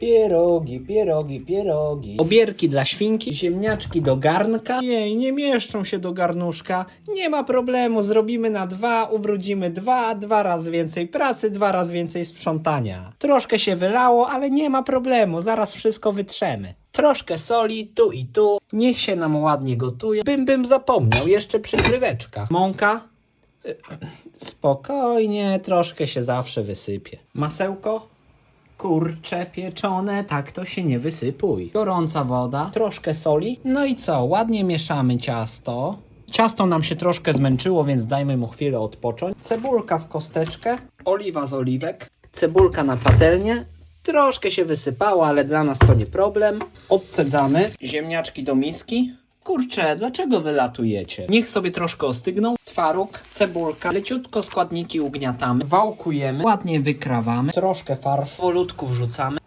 Pierogi, pierogi, pierogi. Obierki dla świnki, ziemniaczki do garnka. Jej, nie mieszczą się do garnuszka. Nie ma problemu, zrobimy na dwa, ubrudzimy dwa, dwa razy więcej pracy, dwa razy więcej sprzątania. Troszkę się wylało, ale nie ma problemu, zaraz wszystko wytrzemy. Troszkę soli, tu i tu. Niech się nam ładnie gotuje. Bym bym zapomniał, jeszcze przykryweczka. Mąka, Spokojnie, troszkę się zawsze wysypie. Masełko? Kurcze pieczone, tak to się nie wysypuj. Gorąca woda, troszkę soli. No i co, ładnie mieszamy ciasto. Ciasto nam się troszkę zmęczyło, więc dajmy mu chwilę odpocząć. Cebulka w kosteczkę, oliwa z oliwek, cebulka na patelnię. Troszkę się wysypało, ale dla nas to nie problem. Odcedzamy ziemniaczki do miski. Kurczę, dlaczego wylatujecie? Niech sobie troszkę ostygną. Twaróg, cebulka, leciutko składniki ugniatamy, wałkujemy, ładnie wykrawamy, troszkę farszu, powolutku wrzucamy.